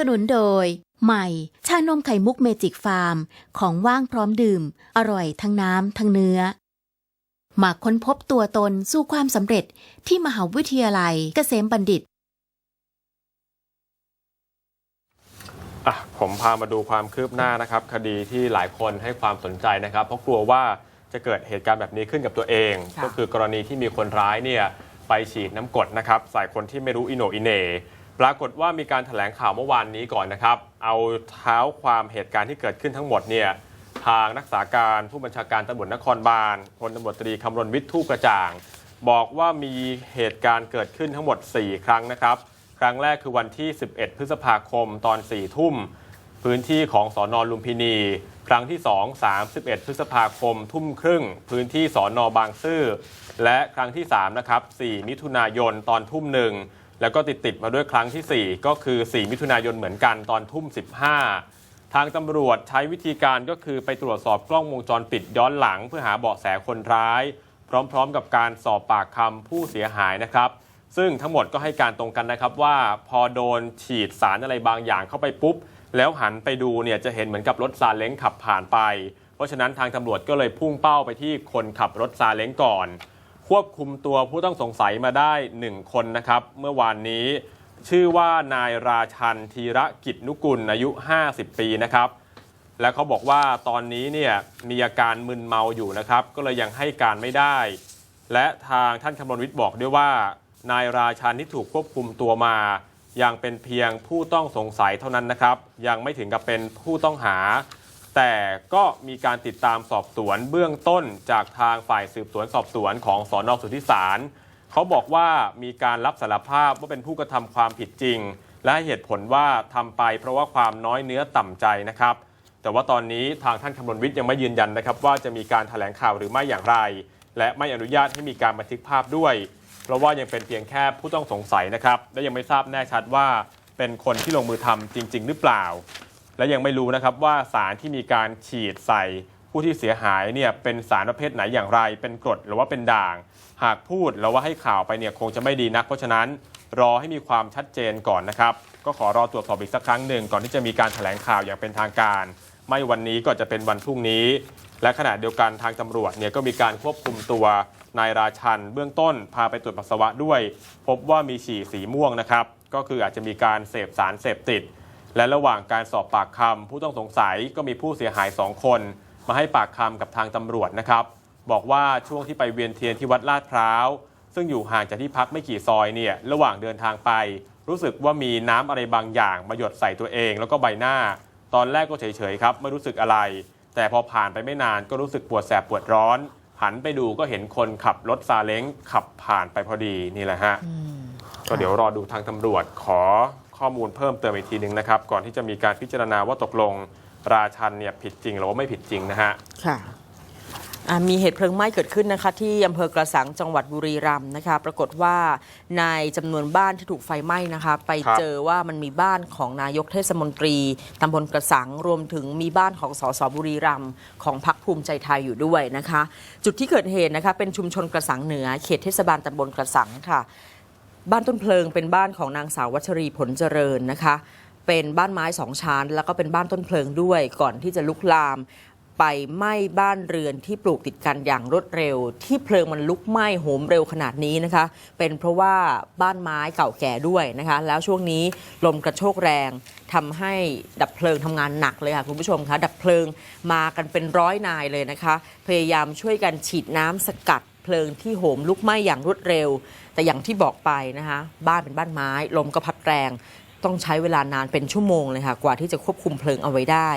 สนุนโดย ใหม่ ชานมไข่มุกเมจิกฟาร์ม ของว่างพร้อมดื่ม อร่อยทั้งน้ำทั้งเนื้อ มาค้นพบตัวตนสู่ความสำเร็จที่มหาวิทยาลัยเกษมบัณฑิต อะผมพามาดูความคืบหน้านะครับ คดีที่หลายคนให้ความสนใจนะครับ เพราะกลัวว่าจะเกิดเหตุการณ์แบบนี้ขึ้นกับตัวเอง ค่ะ ก็คือกรณีที่มีคนร้ายเนี่ยไปฉีดน้ำกรดนะครับใส่คนที่ไม่รู้อิโหนอิเหน่ ปรากฏว่ามีการแถลงข่าวเมื่อวานนี้ก่อนนะครับ เอาเท้าความเหตุการณ์ที่เกิดขึ้นทั้งหมดเนี่ยทางรักษาการผู้บัญชาการตำรวจนครบาลพลตำรวจตรีคำรณวิทย์ทูกระจ่าง บอกว่ามีเหตุการณ์เกิดขึ้นทั้งหมด 4 ครั้งนะครับ ครั้งแรกคือวันที่ 11 พฤษภาคมตอน 4 ทุ่ม พื้นที่ของสอนอลุมพินี ครั้งที่ 2 31 พฤษภาคมทุ่มครึ่ง พื้นที่สอนอบางซื่อและครั้งที่3นะครับ4มิถุนายนตอนทุ่มหนึ่ง แล้วก็ติดติดมาด้วยครั้งทีสี่ 4 ก็คือ 4 มิถุนายนเหมือนกันตอนทุ่ม 15 ทางตำรวจใช้วิธีการก็คือไปตรวจสอบกล้องวงจรปิดย้อนหลัง เพื่อหาเบาะแสคนร้าย พร้อมๆ กับการสอบปากคำผู้เสียหายนะครับ ซึ่งทั้งหมดก็ให้การตรงกันนะครับว่าพอโดนฉีดสารอะไรบางอย่างเข้าไปปุ๊บ แล้วหันไปดูเนี่ยจะเห็นเหมือนกับรถซาเล้งขับผ่านไป เพราะฉะนั้นทางตำรวจก็เลยพุ่งเป้าไปที่คนขับรถซาเล้งก่อน ควบคุมตัวผู้ต้องสงสัยมาได้ 1 คนนะครับ เมื่อวานนี้ ชื่อว่านายราชันธีระกิจนุกุลอายุ 50 ปีนะครับ และเขาบอกว่าตอนนี้เนี่ยมีอาการมึนเมาอยู่นะครับ ก็เลยยังให้การไม่ได้ และทางท่านคำรณวิทย์บอกด้วยว่า นายราชันที่ถูกควบคุมตัวมา ยังเป็นเพียงผู้ต้องสงสัยเท่านั้นนะครับ ยังไม่ถึงกับเป็นผู้ต้องหา แต่ก็มีการติดตามสอบสวนเบื้องต้นจากทางฝ่ายสืบสวนสอบสวนของสอนอสุทธิสารเขาบอกว่ามีการรับสารภาพว่าเป็นผู้กระทำความผิดจริง และให้เหตุผลว่าทำไปเพราะว่าความน้อยเนื้อต่ำใจนะครับ แต่ว่าตอนนี้ทางท่านคำนวณวิทย์ยังไม่ยืนยันนะครับ ว่าจะมีการแถลงข่าวหรือไม่อย่างไร และไม่อนุญาตให้มีการบันทึกภาพด้วย เพราะว่ายังเป็นเพียงแค่ผู้ต้องสงสัยนะครับ และยังไม่ทราบแน่ชัดว่าเป็นคนที่ลงมือทำจริง ๆ หรือเปล่า และยังไม่รู้นะครับว่าสารที่มีการฉีดใส่ผู้ที่เสียหายเนี่ยเป็นสารประเภทไหนอย่างไร เป็นกรดหรือว่าเป็นด่าง หากพูดแล้วว่าให้ข่าวไปเนี่ยคงจะไม่ดีนัก เพราะฉะนั้นรอให้มีความชัดเจนก่อนนะครับ ก็ขอรอตรวจสอบอีกสักครั้งหนึ่งก่อนที่จะมีการแถลงข่าวอย่างเป็นทางการ ไม่วันนี้ก็จะเป็นวันพรุ่งนี้ และขณะเดียวกันทางตำรวจเนี่ยก็มีการควบคุมตัวนายราชัน เบื้องต้นพาไปตรวจปัสสาวะด้วย พบว่ามีฉี่สีม่วงนะครับ ก็คืออาจจะมีการเสพสารเสพติด และระหว่างการสอบปากคำผู้ต้องสงสัยก็มีผู้เสียหาย2คน มาให้ปากคำกับทางตำรวจนะครับ บอกว่าช่วงที่ไปเวียนเทียนที่วัดลาดพร้าว ซึ่งอยู่ห่างจากที่พักไม่กี่ซอยเนี่ยระหว่างเดินทางไป รู้สึกว่ามีน้ำอะไรบางอย่างมาหยดใส่ตัวเองแล้วก็ใบหน้า ตอนแรกก็เฉยๆครับไม่รู้สึกอะไร แต่พอผ่านไปไม่นานก็รู้สึกปวดแสบปวดร้อน หันไปดูก็เห็นคนขับรถซาเล้งขับผ่านไปพอดีนี่แหละฮะก็เดี๋ยวรอดูทางตำรวจขอ ข้อมูลเพิ่มเติมอีกทีหนึ่งนะครับ ก่อนที่จะมีการพิจารณาว่าตกลงราชันเนี่ยผิดจริงหรือว่าไม่ผิดจริงนะฮะ ค่ะอ่ามีเหตุเพลิงไหม้เกิดขึ้นนะคะ ที่อำเภอกระสังจังหวัดบุรีรัมย์นะคะ ปรากฏว่าในจำนวนบ้านที่ถูกไฟไหม้นะคะ ไปครับ เจอว่ามันมีบ้านของนายกเทศมนตรีตำบลกระสังรวมถึงมีบ้านของสสบุรีรัมย์ของพรรคภูมิใจไทยอยู่ด้วยนะคะ จุดที่เกิดเหตุนะคะเป็นชุมชนกระสังเหนือเขตเทศบาลตำบลกระสังค่ะ บ้านต้นเพลิงเป็นบ้านของนางสาววัชรีผลเจริญนะคะ เป็นบ้านไม้สองชั้น แล้วก็เป็นบ้านต้นเพลิงด้วยก่อนที่จะลุกลามไปไหม้บ้านเรือนที่ปลูกติดกันอย่างรวดเร็ว ที่เพลิงมันลุกไหม้โหมเร็วขนาดนี้นะคะ เป็นเพราะว่าบ้านไม้เก่าแก่ด้วยนะคะ แล้วช่วงนี้ลมกระโชกแรงทำให้ดับเพลิงทำงานหนักเลยค่ะคุณผู้ชมคะดับเพลิงมากันเป็นร้อยนายเลยนะคะ พยายามช่วยกันฉีดน้ำสกัดเพลิงที่โหมลุกไหม้อย่างรวดเร็ว แต่อย่างที่บอกไปนะคะบ้านเป็นบ้านไม้ ลมก็พัดแรง ต้องใช้เวลานานเป็นชั่วโมงเลยค่ะกว่าที่จะควบคุมเพลิงเอาไว้ได้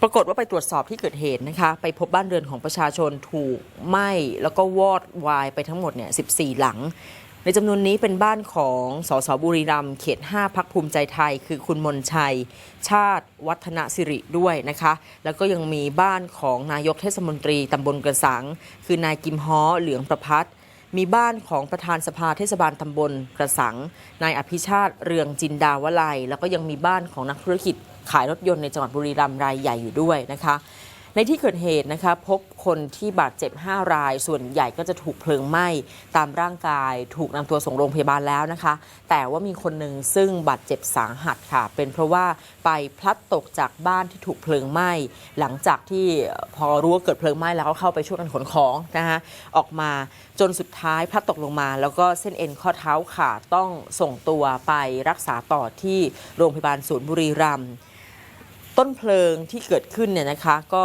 ปรากฏว่าไปตรวจสอบที่เกิดเหตุนะคะ ไปพบบ้านเรือนของประชาชนถูกไหม้แล้วก็วอดวายไปทั้งหมดเนี่ย14 หลังในจำนวนนี้เป็นบ้านของสสบุรีรัมย์เขต 5 พักภูมิใจไทย คือคุณมนชัย ชาติวัฒนสิริด้วยนะคะ แล้วก็ยังมีบ้านของนายกเทศมนตรีตำบลกระสัง คือนายกิมฮ้อเหลืองประพัฒน์ มีบ้านของประธานสภาเทศบาลตำบลกระสัง นายอภิชาติเรืองจินดาวลัย แล้วก็ยังมีบ้านของนักธุรกิจขายรถยนต์ในจังหวัดบุรีรัมย์รายใหญ่อยู่ด้วยนะคะ ในที่เกิดเหตุนะคะพบคนที่บาดเจ็บ 5 ราย ส่วนใหญ่ก็จะถูกเพลิงไหม้ตามร่างกายถูกนำตัวส่งโรงพยาบาลแล้วนะคะ แต่ว่ามีคนหนึ่งซึ่งบาดเจ็บสาหัสค่ะ เป็นเพราะว่าไปพลัดตกจากบ้านที่ถูกเพลิงไหม้หลังจากที่พอรู้ว่าเกิดเพลิงไหม้แล้วก็เข้าไปช่วยกันขนของนะคะออกมาจนสุดท้ายพลัดตกลงมา แล้วก็เส้นเอ็นข้อเท้าขาดต้องส่งตัวไปรักษาต่อที่โรงพยาบาลศูนย์บุรีรัมย์ ต้นเพลิงที่เกิดขึ้นเนี่ยนะคะก็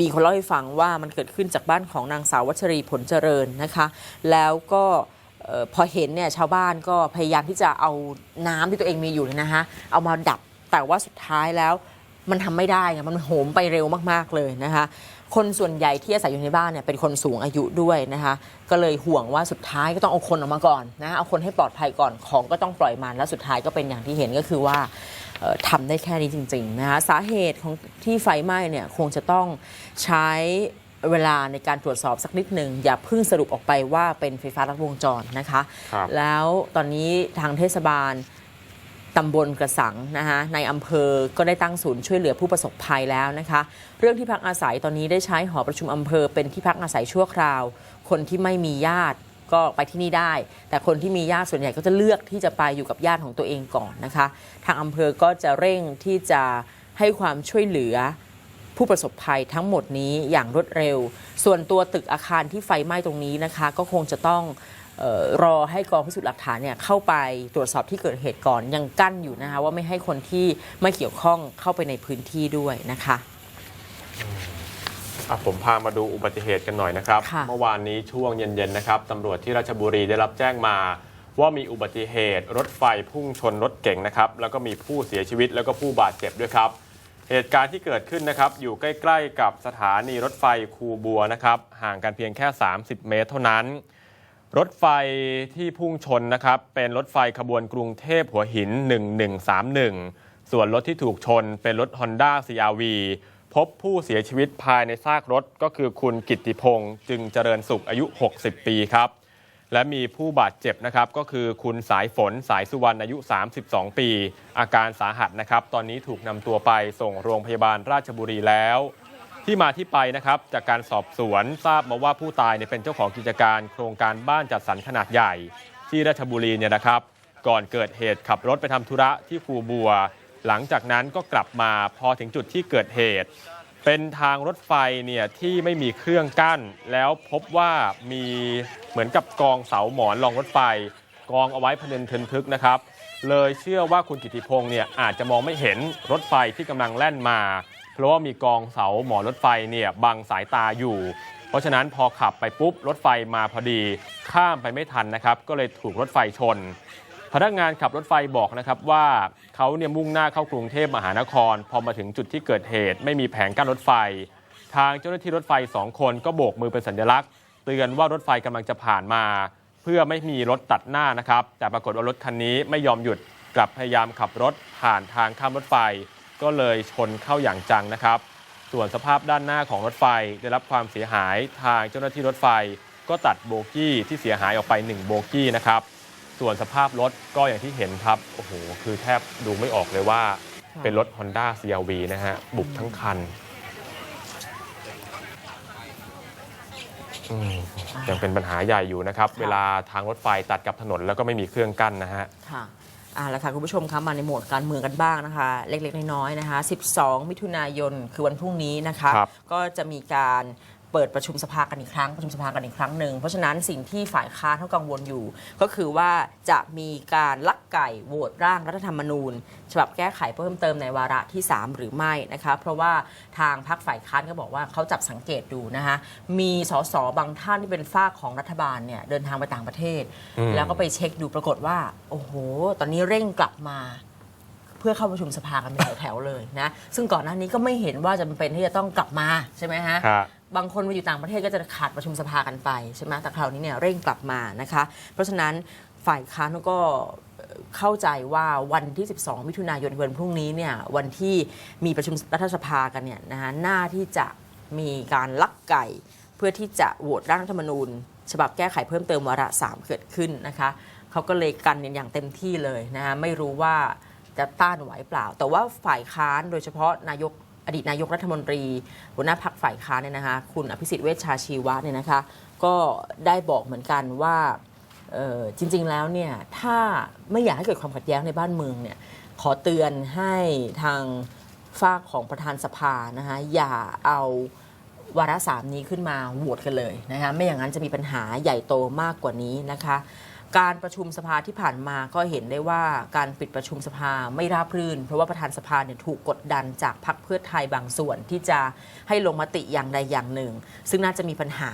มีคนเล่าให้ฟังว่ามันเกิดขึ้นจากบ้านของนางสาววัชรีผลเจริญนะคะ แล้วก็พอเห็นเนี่ยชาวบ้านก็พยายามที่จะเอาน้ำที่ตัวเองมีอยู่เนี่ยนะคะเอามาดับแต่ว่าสุดท้ายแล้วมันทำไม่ได้ไงมันโหมไปเร็วมาก ๆ เลยนะคะ คนส่วนใหญ่ที่อาศัยอยู่ในบ้านเนี่ยเป็นคนสูงอายุด้วยนะคะ ก็เลยห่วงว่าสุดท้ายก็ต้องเอาคนออกมาก่อนนะเอาคนให้ปลอดภัยก่อนของก็ต้องปล่อยมันแล้วสุดท้ายก็เป็นอย่างที่เห็นก็คือว่าเอ่อทำได้แค่นี้จริงๆนะคะสาเหตุของที่ไฟไหม้เนี่ยคงจะต้องใช้เวลาในการตรวจสอบสักนิดหนึ่งอย่าเพิ่งสรุปออกไปว่าเป็นไฟฟ้ารัดวงจรนะคะครับแล้วตอนนี้ทางเทศบาล ตำบลกระสังนะคะในอำเภอก็ได้ตั้งศูนย์ช่วยเหลือผู้ประสบภัยแล้วนะคะ เรื่องที่พักอาศัยตอนนี้ได้ใช้หอประชุมอำเภอเป็นที่พักอาศัยชั่วคราว คนที่ไม่มีญาติก็ไปที่นี่ได้ แต่คนที่มีญาติส่วนใหญ่ก็จะเลือกที่จะไปอยู่กับญาติของตัวเองก่อนนะคะ ทางอำเภอก็จะเร่งที่จะให้ความช่วยเหลือผู้ประสบภัยทั้งหมดนี้อย่างรวดเร็ว ส่วนตัวตึกอาคารที่ไฟไหม้ตรงนี้นะคะ ก็คงจะต้อง รอให้กองพิสูจน์หลักฐานเนี่ยเข้าไปตรวจสอบที่เกิดเหตุก่อนยังกั้นอยู่นะคะว่าไม่ให้คนที่ไม่เกี่ยวข้องเข้าไปในพื้นที่ด้วยนะคะอะผมพามาดูอุบัติเหตุกันหน่อยนะครับค่ะเมื่อวานนี้ช่วงเย็นๆนะครับตำรวจที่ราชบุรีได้รับแจ้งมา ว่ามีอุบัติเหตุ รถไฟพุ่งชนรถเก๋งนะครับแล้วก็มีผู้เสียชีวิตแล้วก็ผู้บาดเจ็บด้วยครับ เหตุการณ์ที่เกิดขึ้นนะครับอยู่ใกล้ ๆ กับสถานีรถไฟคูบัวนะครับห่างกันเพียงแค่ 30 เมตรเท่านั้น รถไฟที่พุ่งชนนะครับเป็นรถไฟขบวนกรุงเทพหัวหิน 1131 ส่วนรถที่ถูกชนเป็นรถ Honda CRV พบผู้เสียชีวิตภายในซากรถก็คือคุณกิตติพงศ์จึงเจริญสุขอายุ 60 ปีครับ และมีผู้บาดเจ็บนะครับก็คือคุณสายฝนสายสุวรรณอายุ 32 ปี อาการสาหัสนะครับ ตอนนี้ถูกนำตัวไปส่งโรงพยาบาลราชบุรีแล้ว ที่มาที่ไปนะครับจากการสอบสวนทราบมาว่าผู้ตายเนี่ยเป็นเจ้าของกิจการโครงการบ้านจัดสรรขนาดใหญ่ ที่ราชบุรีเนี่ยนะครับ ก่อนเกิดเหตุขับรถไปทำธุระที่คูบัว หลังจากนั้นก็กลับมาพอถึงจุดที่เกิดเหตุ เป็นทางรถไฟเนี่ยที่ไม่มีเครื่องกั้น แล้วพบว่ามีเหมือนกับกองเสาหมอนรองรถไฟ กองเอาไว้พเนินทินทึกนะครับ เลยเชื่อว่าคุณกิติพงศ์เนี่ยอาจจะมองไม่เห็นรถไฟที่กำลังแล่นมา เพราะว่ามีกองเสาหมอนรถไฟเนี่ยบังสายตาอยู่ เพราะฉะนั้นพอขับไปปุ๊บรถไฟมาพอดี ข้ามไปไม่ทันนะครับ ก็เลยถูกรถไฟชน พนักงานขับรถไฟบอกนะครับว่าเขาเนี่ยมุ่งหน้าเข้ากรุงเทพมหานคร พอมาถึงจุดที่เกิดเหตุ ไม่มีแผงกั้นรถไฟ ทางเจ้าหน้าที่รถไฟสองคนก็โบกมือเป็นสัญลักษณ์ เตือนว่ารถไฟกำลังจะผ่านมา เพื่อไม่มีรถตัดหน้านะครับ แต่ปรากฏว่ารถคันนี้ไม่ยอมหยุดกลับพยายามขับรถผ่านทางข้ามรถไฟ ก็เลยชนเข้าอย่างจังนะครับ ส่วนสภาพด้านหน้าของรถไฟได้รับความเสียหายทางเจ้าหน้าที่รถไฟ ก็ตัดโบกี้ที่เสียหายออกไป 1 โบกี้นะครับ ส่วนสภาพรถก็อย่างที่เห็นครับโอ้โหคือแทบดูไม่ออกเลยว่าค่ะเป็นรถ Honda CRV นะฮะบุกทั้งคันอืมยังเป็นปัญหาใหญ่อยู่นะครับค่ะเวลาทางรถไฟตัดกับถนนแล้วก็ไม่มีเครื่องกั้นนะฮะค่ะ อ่าแล้วค่ะคุณผู้ชมคะมาในโหมดการเมืองกันบ้างนะคะ เล็กๆน้อยๆนะคะ 12 มิถุนายนคือวันพรุ่งนี้นะคะ ครับ ก็จะมีการ เปิดประชุมสภากันอีกครั้งประชุมสภากันอีกครั้งหนึ่งเพราะฉะนั้นสิ่งที่ฝ่ายค้านเขากังวลอยู่ ก็คือว่าจะมีการลักไก่โหวตร่างรัฐธรรมนูญ ฉบับแก้ไขเพิ่มเติมในวาระที่ 3 หรือไม่นะคะเพราะว่าทางพรรคฝ่ายค้านก็บอกว่าเขาจับสังเกตดูนะคะมีสสบางท่านที่เป็นฝ้ากของรัฐบาลเนี่ยเดินทางไปต่างประเทศอืมแล้วก็ไปเช็คดูปรากฏว่า โอ้โห ตอนนี้เร่งกลับมาเพื่อเข้าประชุมสภากันเป็นแถวๆเลยนะ ซึ่งก่อนหน้านี้ก็ไม่เห็นว่าจำเป็นที่จะต้องกลับมาใช่ไหมฮะ ครับ บางคนไปอยู่ต่างประเทศก็จะขาดประชุมสภากันไปใช่ไหมแต่คราวนี้เนี่ยเร่งกลับมานะคะ เพราะฉะนั้นฝ่ายค้านก็เอ่อเข้าใจว่าวันที่ 12 มิถุนายนวันพรุ่งนี้เนี่ยวันที่มีประชุมรัฐสภากันเนี่ยนะคะหน้าที่จะมีการลักไก่ เพื่อที่จะโหวตร่างรัฐธรรมนูญ ฉบับแก้ไขเพิ่มเติมวาระ 3 เกิดขึ้นนะคะเขาก็เลยกันอย่างเต็มที่เลยนะคะไม่รู้ว่า จะต้านไหวเปล่า แต่ว่าฝ่ายค้านโดยเฉพาะนายกอดีตนายกรัฐมนตรีหัวหน้าพักฝ่ายค้านเนี่ยนะคะ คุณอภิสิทธิ์เวชชาชีวะเนี่ยนะคะ ก็ได้บอกเหมือนกันว่าจริง ๆ แล้วเนี่ยถ้าไม่อยากให้เกิดความขัดแย้งในบ้านเมืองเนี่ยขอเตือนให้ทางฝากของประธานสภานะคะอย่าเอาวาระสามนี้ขึ้นมาโหวตกันเลยนะคะไม่อย่างนั้นจะมีปัญหาใหญ่โตมากกว่านี้นะคะ การประชุมสภาที่ผ่านมาก็เห็นได้ว่าการปิดประชุมสภาไม่ราบรื่น เพราะว่าประธานสภาเนี่ยถูกกดดันจากพรรคเพื่อไทยบางส่วนที่จะให้ลงมติอย่างใดอย่างหนึ่ง ซึ่งน่าจะมีปัญหา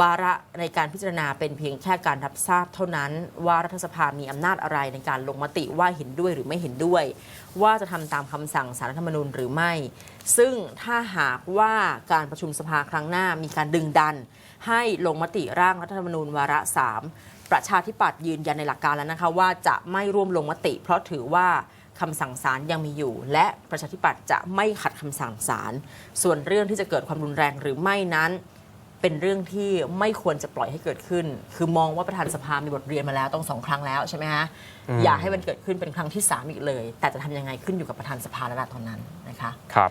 วาระในการพิจารณาเป็นเพียงแค่การรับทราบเท่านั้น ว่ารัฐสภามีอำนาจอะไรในการลงมติว่าเห็นด้วยหรือไม่เห็นด้วย ว่าจะทำตามคำสั่งสารรัฐธรรมนูญหรือไม่ ซึ่งถ้าหากว่าการประชุมสภาครั้งหน้ามีการดึงดัน ให้ลงมติร่างรัฐธรรมนูญวาระสามประชาธิปัตย์ยืนยันในหลักการแล้วนะคะว่าจะไม่ร่วมลงมติ เพราะถือว่าคำสั่งศาลยังมีอยู่ และประชาธิปัตย์จะไม่ขัดคำสั่งศาลส่วนเรื่องที่จะเกิดความรุนแรงหรือไม่นั้น เป็นเรื่องที่ไม่ควรจะปล่อยให้เกิดขึ้น คือมองว่าประธานสภามีบทเรียนมาแล้วต้องสองครั้งแล้วใช่ไหมฮะอืม อย่าให้มันเกิดขึ้นเป็นครั้งที่สามอีกเลย แต่จะทำยังไงขึ้นอยู่กับประธานสภาแล้วล่ะตอนนั้นนะคะ ครับ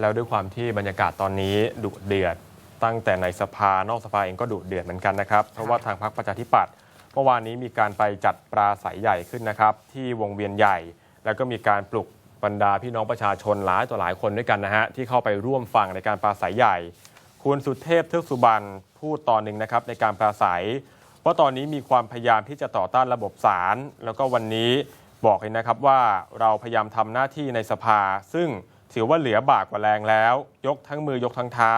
แล้วด้วยความที่บรรยากาศตอนนี้ดุเดือด ตั้งแต่ในสภานอกสภาเองก็ดุเดือดเหมือนกันนะครับ เพราะว่าทางพรรคประชาธิปัตย์เมื่อวานนี้มีการไปจัดปราศัยใหญ่ขึ้นนะครับ ที่วงเวียนใหญ่ แล้วก็มีการปลุกบรรดาพี่น้องประชาชนหลายต่อหลายคนด้วยกันนะฮะที่เข้าไปร่วมฟังในการปราศัยใหญ่ คุณสุเทพเทือกสุบรรณพูดตอนหนึ่งนะครับในการปราศัยว่าตอนนี้มีความพยายามที่จะต่อต้านระบบศาลแล้วก็วันนี้บอกเลยนะครับว่าเราพยายามทำหน้าที่ในสภา ซึ่งถือว่าเหลือบากกว่าแรงแล้ว ยกทั้งมือยกทั้งเท้า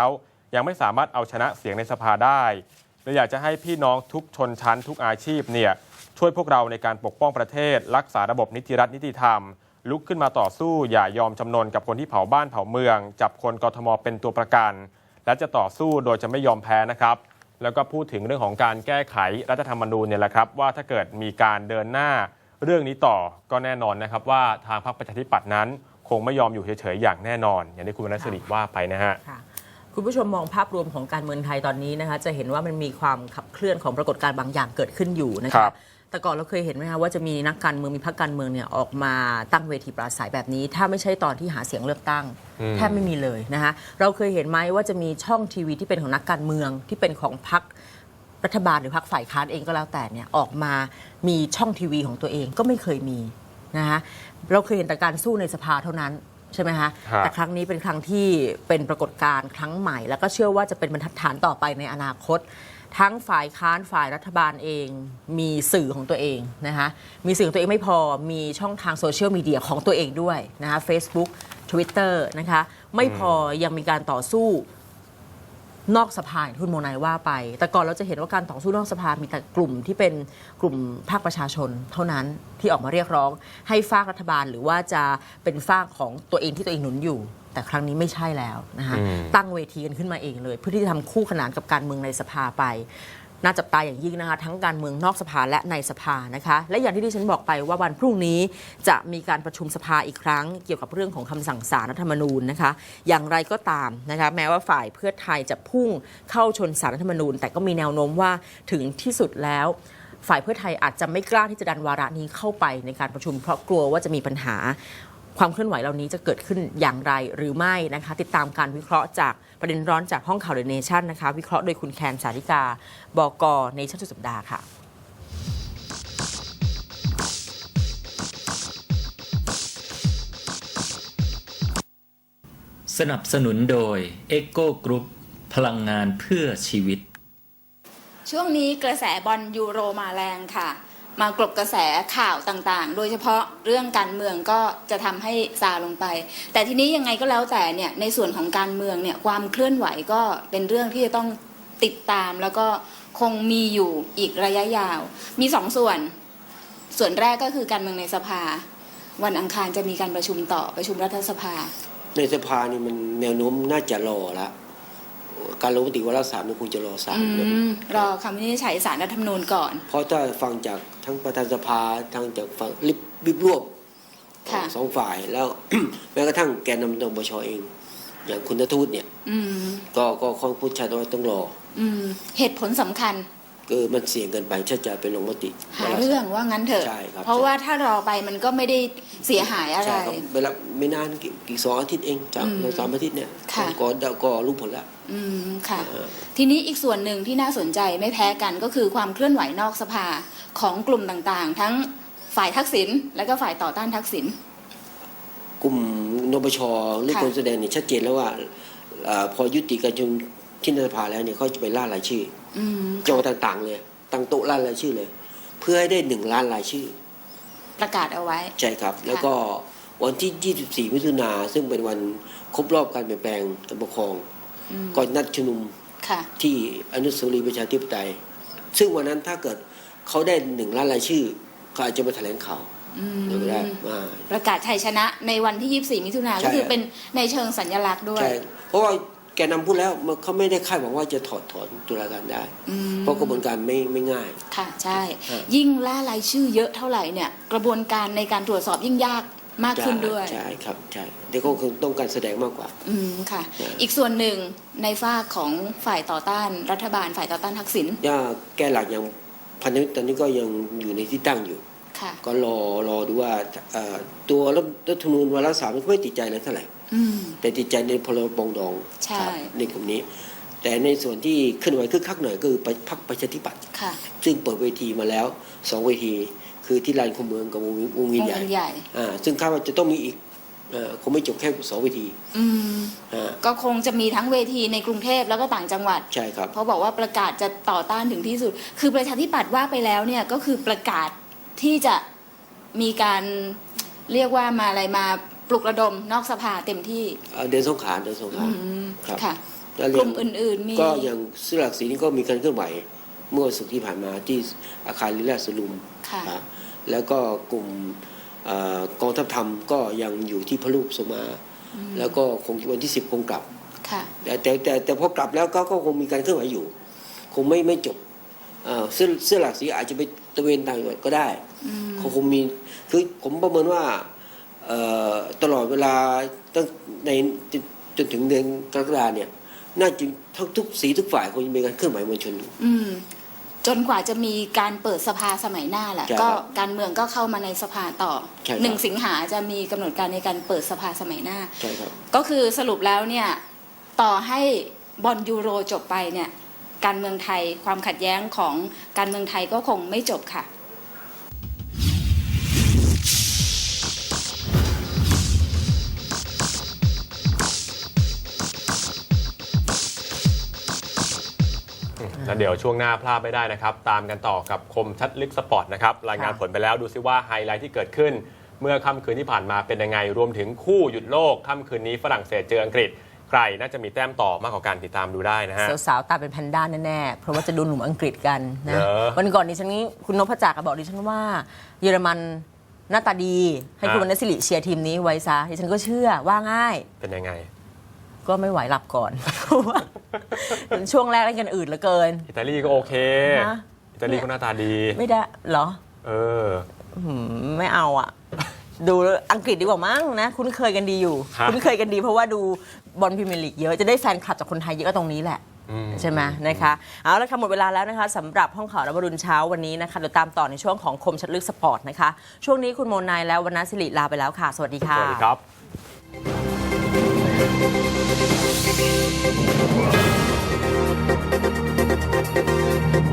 ยังไม่สามารถเอาชนะเสียงในสภาได้เลยอยากจะให้พี่น้องทุกชนชั้นทุกอาชีพเนี่ยช่วยพวกเราในการปกป้องประเทศ รักษาระบบนิติรัฐนิติธรรม ลุกขึ้นมาต่อสู้อย่ายอมจำนนกับคนที่เผาบ้านเผาเมือง จับคนกทมเป็นตัวประกัน และจะต่อสู้โดยจะไม่ยอมแพ้นะครับ แล้วก็พูดถึงเรื่องของการแก้ไขรัฐธรรมนูญเนี่ยแหละครับ ว่าถ้าเกิดมีการเดินหน้าเรื่องนี้ต่อก็แน่นอนนะครับ ว่าทางพรรคประชาธิปัตย์นั้น คงไม่ยอมอยู่เฉยๆอย่างแน่นอน อย่างที่คุณวรรณสิริว่าไปนะฮะค่ะคุณผู้ชมมองภาพรวมของการเมืองไทยตอนนี้นะคะจะเห็นว่ามันมีความขับเคลื่อนของปรากฏการณ์บางอย่างเกิดขึ้นอยู่นะครัคะบ แต่ก่อนเราเคยเห็นไหมคะว่าจะมีนักการเมืองมีพรรคการเมืองเนี่ยออกมาตั้งเวทีปราศัยแบบนี้ ถ้าไม่ใช่ตอนที่หาเสียงเลือกตั้งอืมแทบไม่มีเลยนะคะเราเคยเห็นไหมว่าจะมีช่องทีวีที่เป็นของนักการเมืองที่เป็นของพรรครัฐบาลหรือพรรคฝ่ายค้านเองก็แล้วแต่เนี่ยออกมามีช่องทีวีของตัวเองก็ไม่เคยมีนะคะเราเคยเห็นแต่การสู้ในสภาเท่านั้นใช่ไหมคะฮะแต่ครั้งนี้เป็นครั้งที่เป็นปรากฏการณ์ครั้งใหม่ แล้วก็เชื่อว่าจะเป็นบรรทัดฐานต่อไปในอนาคต ทั้งฝ่ายค้านฝ่ายรัฐบาลเอง มีสื่อของตัวเองนะคะมีสื่อของตัวเองไม่พอมีช่องทางโซเชียลมีเดียของตัวเองด้วยนะคะ Facebook Twitter นะคะไม่พอยังมีการต่อสู้นอกสภาอย่างที่คุณโมนายว่าไป แต่ก่อนเราจะเห็นว่าการต่อสู้นอกสภามีแต่กลุ่มที่เป็นกลุ่มภาคประชาชน เท่านั้นที่ออกมาเรียกร้อง ให้ฝากรัฐบาลหรือว่าจะเป็นฝากของตัวเองที่ตัวเองหนุนอยู่ แต่ครั้งนี้ไม่ใช่แล้วนะคะอืมตั้งเวทีกันขึ้นมาเองเลย เพื่อที่จะทำคู่ขนานกับการเมืองในสภาไปน่าจับตาอย่างยิ่งนะคะทั้งการเมืองนอกสภาและในสภานะคะ และอย่างที่ดิฉันบอกไปว่าวันพรุ่งนี้จะมีการประชุมสภาอีกครั้ง เกี่ยวกับเรื่องของคำสั่งศาลรัฐธรรมนูญนะคะ อย่างไรก็ตามนะคะแม้ว่าฝ่ายเพื่อไทยจะพุ่งเข้าชนสารรัฐธรรมนูญ แต่ก็มีแนวโน้มว่าถึงที่สุดแล้ว ฝ่ายเพื่อไทยอาจจะไม่กล้าที่จะดันวาระนี้เข้าไปในการประชุมเพราะกลัวว่าจะมีปัญหา ความเคลื่อนไหวเหล่านี้จะเกิดขึ้นอย่างไรหรือไม่นะคะ ติดตามการวิเคราะห์จากประเด็นร้อนจากห้องข่าวเดอะเนชั่นนะคะ วิเคราะห์โดยคุณแคนสาริกาบกเนชั่นสุดสัปดาห์ค่ะสนับสนุนโดย e c o Group พลังงานเพื่อชีวิต ช่วงนี้กระแสบอลยูโรมาแรงค่ะ มากลบกระแสข่าวต่างๆ โดยเฉพาะเรื่องการเมืองก็จะทำให้ซาลงไป แต่ทีนี้ยังไงก็แล้วแต่เนี่ยในส่วนของการเมืองเนี่ยความเคลื่อนไหวก็เป็นเรื่องที่จะต้องติดตามแล้วก็คงมีอยู่อีกระยะยาว มีสองส่วน ส่วนแรกก็คือการเมืองในสภา วันอังคารจะมีการประชุมต่อประชุมรัฐสภา ในสภานี่มันแนวโน้มน่าจะรอละการลงมติวาระสามมันคงจะรอสามอืเดือนมรอคำวินิจฉัยสารรัฐธรรมนูญก่อน เพราะถ้าฟังจาก ทั้งประธานสภาทั้งจากฝั่งริบริบรวบค่ะ สองฝ่ายแล้ว แม้กระทั่งแกนนำนปชเอง อย่างคุณนทูตเนี่ย อืม ก็ก็ค่อนพูดชัดว่าต้องรอ อืม เหตุผลสำคัญ เออมันเสี่ยงเกินไปถ้าจะเป็นลงมติหาเรื่องว่างั้นเถอะ ใช่ครับเพราะว่าถ้ารอไปมันก็ไม่ได้เสียหายอะไร ใช่ครับเวลาไม่นานกี่กี่สองอาทิตย์เองจากอืมสามอาทิตย์เนี่ยค่ะ ก็ก็รู้ผลแล้ว อืมค่ะเออทีนี้อีกส่วนหนึ่งที่น่าสนใจไม่แพ้กันก็คือความเคลื่อนไหวนอกสภาของกลุ่มต่างๆ ทั้งฝ่ายทักษิณและก็ฝ่ายต่อต้านทักษิณ กลุ่มนปชหรือค่ะ คนแสดงเนี่ยชัดเจนแล้วว่าเอ่อพอยุติการชุมนุมที่รัฐสภาแล้วเนี่ยเขาจะไปล่ารายชื่อ อืมจังหวัดต่างๆ เลย ตั้งโต๊ะล่ารายชื่อเลย เพื่อให้ได้หนึ่งล้านรายชื่อ ประกาศเอาไว้ ใช่ครับ แล้วก็วันที่ 24 มิถุนาซึ่งเป็นวันครบรอบการเปลี่ยนแปลงการปกครองอืมก็นัดชุมนุมค่ะที่อนุสาวรีย์ประชาธิปไตย ซึ่งวันนั้นถ้าเกิดเขาได้หนึ่งล้านรายชื่อเขาอาจจะมาแถลงข่าวอืมเดี๋ยวก็ได้มาประกาศชัยชนะในวันที่ 24 มิถุนาใช่ก็คือเป็นในเชิงสัญลักษณ์ด้วยใช่เพราะว่าแกนำพูดแล้วมันเขาไม่ได้คาดหวังว่าจะถอดถอนตุลาการได้อืมเพราะกระบวนการไม่ไม่ง่าย ค่ะใช่ฮะยิ่งล่ารายชื่อเยอะเท่าไหร่เนี่ย กระบวนการในการตรวจสอบยิ่งยากมากขึ้นด้วย ใช่ครับใช่เด็กก็คงต้องการแสดงมากกว่า อืมค่ะฮะอีกส่วนหนึ่งในฝ้ากของฝ่ายต่อต้านรัฐบาลฝ่ายต่อต้านทักษิณย่าแก้หลักอย่างพันธมิตรตอนนี้ก็ยังอยู่ในที่ตั้งอยู่ค่ะก็รอรอดูว่าเอ่อตัวรัฐรัฐธรรมนูญวาระสามมันก็ไม่ติดใจอะไรเท่าไหร่อืม แต่ติดใจในพรบปรองดองใช่ครับในกลุ่มนี้ แต่ในส่วนที่เคลื่อนไหวคึกคักหน่อยก็คือพรรคประชาธิปัตย์ค่ะซึ่งเปิดเวทีมาแล้วสองเวที คือที่ลานคนเมืองกับวงวงวเวียนงใหญ่เงินใหญ่อ่าซึ่งคาดว่าจะต้องมีอีกเอ่อคงไม่จบแค่สองเวทีอืมอ่าก็คงจะมีทั้งเวทีในกรุงเทพแล้วก็ต่างจังหวัดใช่ครับเพราะบอกว่าประกาศจะต่อต้านถึงที่สุด คือประชาธิปัตย์ว่าไปแล้วเนี่ยก็คือประกาศที่จะมีการเรียกว่ามาอะไรมา ปลุกระดมนอกสภาเต็มที่เอ่อเดินสงขลาเดินสงขลา อืมครับ ค่ะ แล้วกเรื่ลุ่มอื่นๆมี ก็อย่างเสื้อหลักสีนี่ก็มีการเคลื่อนไหวเมื่อวันศุกร์ที่ผ่านมาที่อาคารลิลาสลุมค่ะอ่าแล้วก็กลุ่มเอ่อกองทัพธรรมก็ยังอยู่ที่พระรูปสมา แล้วก็คงวันที่สิบคงกลับ ค่ะ แต่แต่แต่แต่พอกลับแล้วก็ก็คงมีการเคลื่อนไหวอยู่ คงไม่ไม่จบเอ่อเสื้อเสื้อหลักสีอาจจะไปตระเวนต่างจังหวัดก็ได้ อืม เขาคงมีคือผมประเมินว่าเอ่อ ตลอดเวลาตั้งในจนจนถึงเดือนกรกฎาเนี่ย น่าจะทั้งทุกสีทุกฝ่ายคงจะมีการเคลื่อนไหวมวลชน อืม จนกว่าจะมีการเปิดสภาสมัยหน้าแหละ ใช่ก็ครับการเมืองก็เข้ามาในสภาต่อใช่ครับ หนึ่งสิงหาจะมีกำหนดการในการเปิดสภาสมัยหน้า ใช่ครับ ก็คือสรุปแล้วเนี่ย ต่อให้บอลยูโรจบไปเนี่ย การเมืองไทยความขัดแย้งของการเมืองไทยก็คงไม่จบค่ะ แล้วเดี๋ยวช่วงหน้าพลาดไม่ได้นะครับ ตามกันต่อกับคมชัดลึกสปอร์ตนะครับ รายงานค่ะผลไปแล้วดูซิว่าไฮไลท์ที่เกิดขึ้น เมื่อค่ำคืนที่ผ่านมาเป็นยังไง รวมถึงคู่หยุดโลกค่ำคืนนี้ฝรั่งเศสเจออังกฤษ ใครน่าจะมีแต้มต่อมากกว่าการติดตามดูได้นะฮะ สาวๆตาเป็นแพนด้าแน่ๆ เพราะว่าจะดูหนุ่มอังกฤษกันนะ เหรอวันก่อนนี้ฉันคุณนพจักรบอกดิฉันว่า เยอรมันหน้าตาดีให้คุณอะ วรรณศิริเชียร์ทีมนี้ไว้ซะดิฉันก็เชื่อว่าง่าย เป็นยังไง ก็ไม่ไหวหลับก่อนเพราะว่าช่วงแรกเล่นกันอืดเหลือเกิน อิตาลีก็โอเค ฮะ อิตาลีก็หน้าตาดี ไม่ได้เหรอ เออ หืมไม่เอาอะดูอังกฤษดีกว่ามั้งนะ คุ้นเคยกันดีอยู่ ครับ คุ้นเคยกันดีเพราะว่าดูบอลพรีเมียร์ลีกเยอะจะได้แฟนคลับจากคนไทยเยอะก็ตรงนี้แหละ อืม ใช่ไหมนะคะเอาละค่ะหมดเวลาแล้วนะคะสำหรับห้องข่าวรบรุณเช้าวันนี้นะคะเดี๋ยวตามต่อในช่วงของคมชัดลึกสปอร์ตนะคะ ช่วงนี้คุณโมนายและวรรณศิริลาไปแล้วค่ะ สวัสดีสค่ะวัสดีครับ「Thank you.